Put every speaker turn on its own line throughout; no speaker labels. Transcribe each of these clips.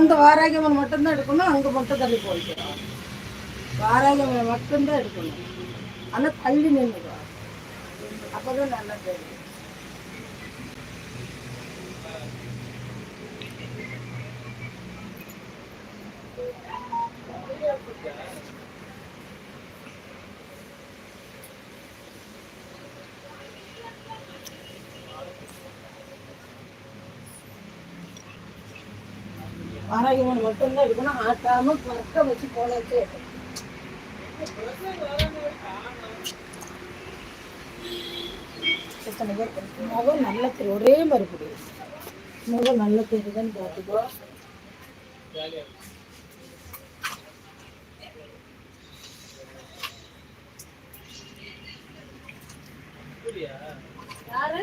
இந்த வாராகியம்மன் மட்டும்தான் எடுக்கணும் அங்கே மட்டும் தள்ளி போய்க்கிறோம் வாராகியம்மன் மட்டும்தான் எடுக்கணும். ஆனால் தள்ளி நின்றுடும். அப்போ தான் நல்லா தெரியும். வாராகியம்மன் மட்டும்தான் எடுக்கணும் ஆட்டாம பறக்க வச்சு இருக்கு? முகம் நல்ல தெரியும் ஒரே புரியுது முகம் நல்ல தெரியுதுன்னு பார்த்துக்கோ. யாரு? யாரு?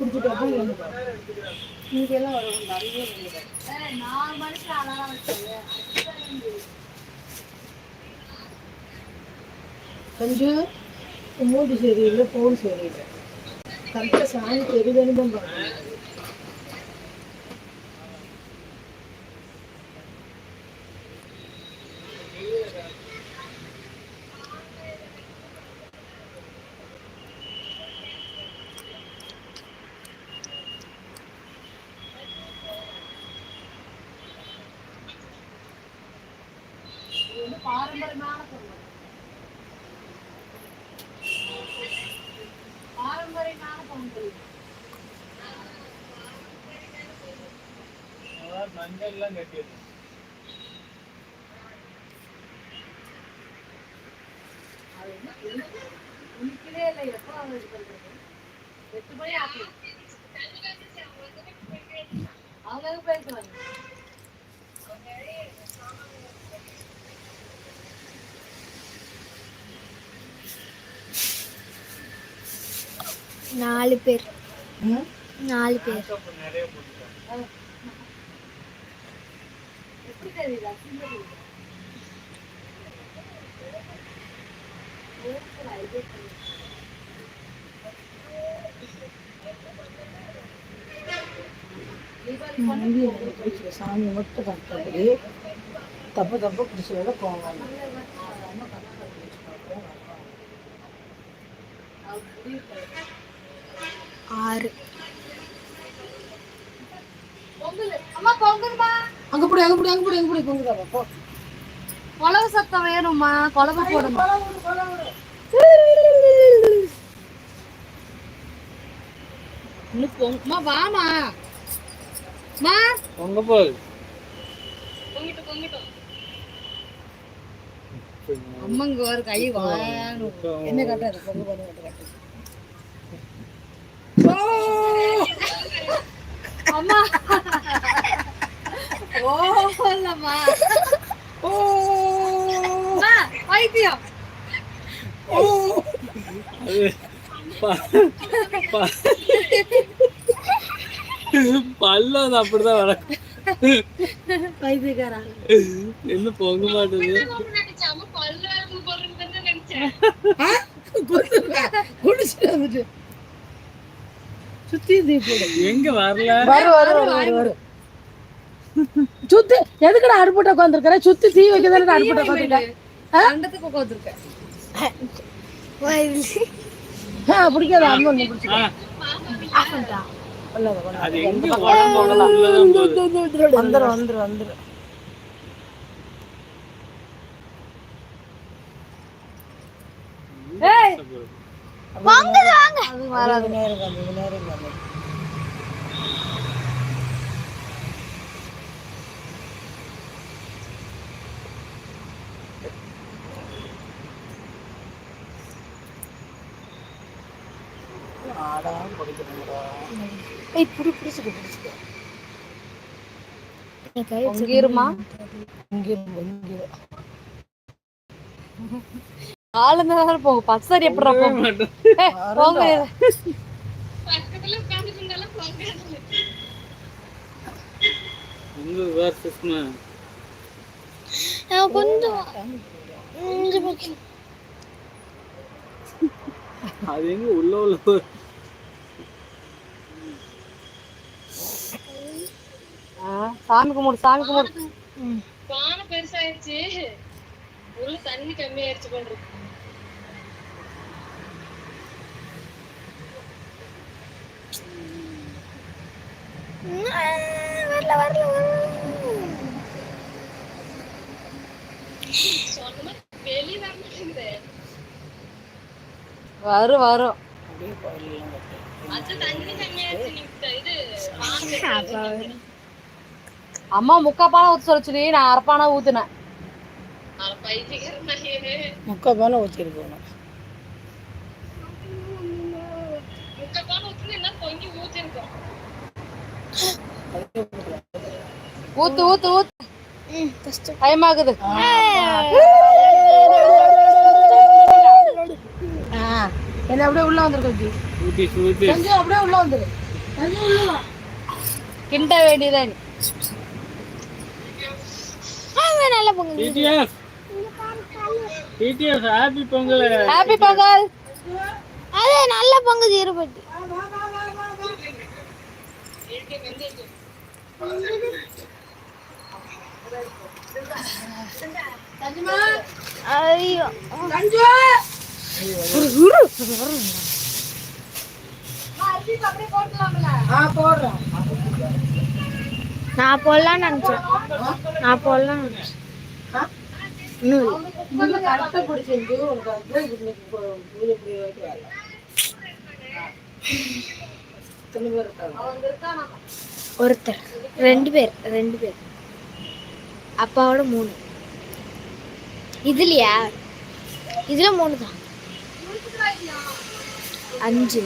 குடிச்சிட்டு அப்போ இங்கெல்லாம் வரும் நிறைய கொஞ்சம் மூடி சரியில்லை போன் சரியில்லை. கரெக்டாக சாமி தெரியுதுன்னு தான் பார்க்கணும் பாரம்பரியமான பொருள். பாரம்பரியமான பொருட்கள்
மஞ்சள்லாம் கட்டியது
அது என்ன உனக்கிலே இல்லை எப்போ அவங்க இது எட்டு மணி ஆகும் அவங்க எங்க போயிருக்கிறாங்க
நாலு பேர். நாலு பேர்.
சாமி மட்டும் கரெக்டாக தப்பு தப்பு பிடிச்சத போங்க
ஆறு
அம்மா பொங்குமா
அங்க போடு அங்க போடு அங்க போடு அங்க போடு பொங்குதா போ.
குழவு சத்தம் வேணுமா குழவு போடுமா
இன்னும் பொங்குமா வாமா மா அம்மங்க ஒரு கை வான்னு என்ன கட்டாது பொங்கு பொண்ணு கட்டு
ஓலம்மா அம்மா, வைத்தியம்.
பல்ல அது அப்படிதான் வளர்க்கும்.
பைத்தியக்காரா
என்ன பொங்க மாட்டேது?
வந்துட்டு. சுத்தி தீ போடு
எங்க வரல?
வரும் வரும் வரும் வரும் சுத்தி. எதுக்குடா அடுப்புட்ட உட்காந்துருக்கிற சுத்தி தீ வைக்க தானே அடுப்புட்ட உட்காந்துருக்க பிடிக்காத? அம்மன் நீ பிடிச்சிக்க.
ஆ,
கொள்ளாத, கொள்ளாத.
அது
வந்துரும் வந்துரும் அது வராது. நேரம் காமி நேரம் காமி ஆடாம பிடிக்கணும்டா ஏய் புடி பிடிச்சிக்க
பொங்கிருமா?
இங்கே இங்கே
ஆளு நேரம் போங்க போங்க?
மாட்டேன்.
ஏய், போங்க.
அது எங்க உள்ள உள்ள
சாமி கும்பிடு சாமி கும்பிடு.
பானை பெருசாயிருச்சு. உள்ள தண்ணி கம்மியாயிருச்சு கொண்டு
வரல வரல வரல
வரும் வரும். அம்மா முக்கா பானை ஊத்த சொல்லிச்சு நான் அரை பானை ஊத்துனேன்
முக்கா பானை ஊற்றிட்டு போகணும்
முக்க பானை ஊத்துனா என்ன பொங்கி ஊத்திருக்கோம்
ஊத்து ஊத்து ஊத்து.
ஆ. என்ன அப்படியே உள்ள வந்துருக்கு கொஞ்சம் அப்படியே உள்ள வந்துரு.
கிண்ட வேண்டியதான்
நல்ல பொங்கல்
டிடிஎஸ் டிடிஎஸ் ஹாப்பி பொங்கல்.
ஹாப்பி பொங்கல்.
அது நல்ல பொங்கல் இருபட்டி ஐயோ நான் போடலாம்னு நினைச்சேன் நான் இன்னும் ஒருத்தர். ரெண்டு பேர் ரெண்டு பேர். அப்பாவோட மூணு. இதுலயா? இதுல மூணு தான் அஞ்சு.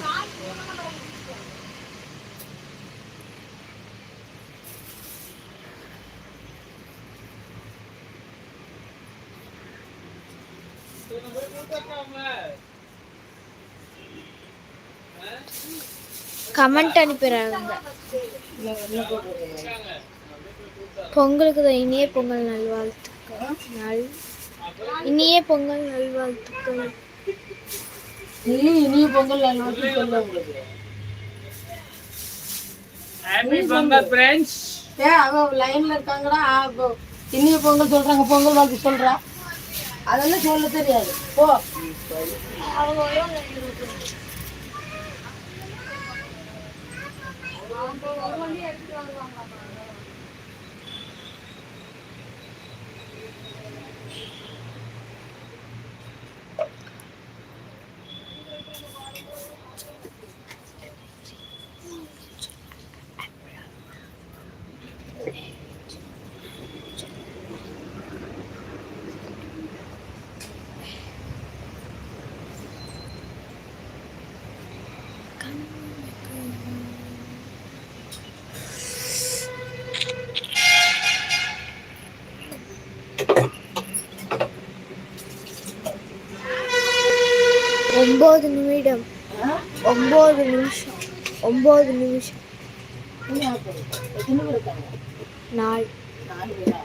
Thank you. கமெண்ட் அனுப்பிடுறாங்க. பொங்கலுக்கு தான் இனிய பொங்கல் நல்வாழ்த்துக்கள். நல் இனிய பொங்கல் நல்வாழ்த்துக்கள்.
நீ இனிய பொங்கல் நல்வாழ்த்து சொல்ல உங்களுக்கு.
ஹாப்பி பொங்கல் ஃப்ரெண்ட்ஸ்
ஏ அவ லைன்ல இருக்காங்கடா. இனிய பொங்கல் சொல்றாங்க பொங்கல் வாழ்த்து சொல்றா. அதெல்லாம் சொல்ல தெரியாது. போ.
ஒன்பது ஒரு வண்டி எடுத்துட்டு ஒன்பது நிமிஷம்.
எத்தனை பேர் இருக்காங்க
நாள்.
நாலு பேரா